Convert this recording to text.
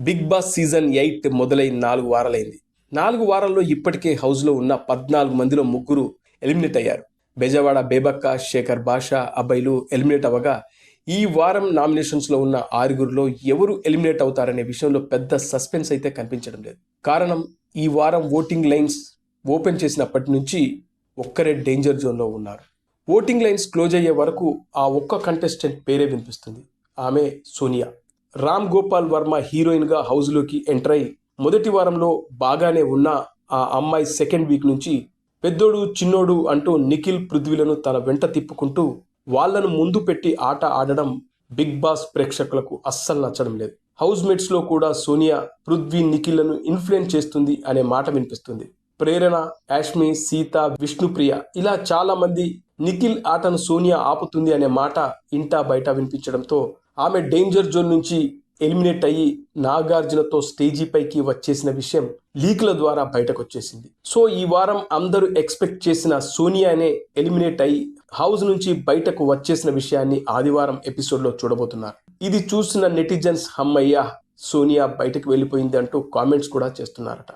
Big boss season eight మొదలై నాలుగు వారాలైంది. నాలుగు వారాల్లో ఇప్పటికే హౌస్లో ఉన్న పద్నాలుగు మందిలో ముగ్గురు ఎలిమినేట్ అయ్యారు. బెజవాడ బేబక్క శేఖర్ బాషా అబ్బాయిలు ఎలిమినేట్ అవ్వగా ఈ వారం నామినేషన్స్లో ఉన్న ఆరుగురిలో ఎవరు ఎలిమినేట్ అవుతారనే విషయంలో పెద్ద సస్పెన్స్ అయితే కనిపించడం లేదు. కారణం ఈ వారం ఓటింగ్ లైన్స్ ఓపెన్ చేసినప్పటి నుంచి ఒక్కరే డేంజర్ జోన్లో ఉన్నారు. ఓటింగ్ లైన్స్ క్లోజ్ అయ్యే వరకు ఆ ఒక్క కంటెస్టెంట్ పేరే వినిపిస్తుంది. ఆమె సోనియా. రామ్ గోపాల్ వర్మ హీరోయిన్గా హౌస్లోకి ఎంటర్ అయి మొదటి వారంలో బాగానే ఉన్న ఆ అమ్మాయి సెకండ్ వీక్ నుంచి పెద్దోడు చిన్నోడు అంటూ నిఖిల్ పృథ్వీలను తన వెంట తిప్పుకుంటూ వాళ్ళను ముందు పెట్టి ఆట ఆడడం బిగ్ బాస్ ప్రేక్షకులకు అస్సలు నచ్చడం లేదు. హౌస్ మేట్స్లో కూడా సోనియా పృథ్వీ నిఖిల్లను ఇన్ఫ్లుయెన్స్ చేస్తుంది అనే మాట వినిపిస్తుంది. ప్రేరణ యాష్మి సీత విష్ణుప్రియ ఇలా చాలా మంది నిఖిల్ ఆటను సోనియా ఆపుతుంది అనే మాట ఇంటా బయట వినిపించడంతో ఆమె డేంజర్ జోన్ నుంచి ఎలిమినేట్ అయ్యి నాగార్జునతో స్టేజీ పైకి వచ్చేసిన విషయం లీక్ల ద్వారా బయటకు వచ్చేసింది సో ఈ వారం అందరూ ఎక్స్పెక్ట్ చేసిన సోనియానే ఎలిమినేట్ అయ్యి హౌస్ నుంచి బయటకు వచ్చేసిన విషయాన్ని ఆదివారం ఎపిసోడ్లో చూడబోతున్నారు. ఇది చూసిన నెటిజన్స్ హమ్మయ్య సోనియా బయటకు వెళ్ళిపోయింది అంటూ కామెంట్స్ కూడా చేస్తున్నారట.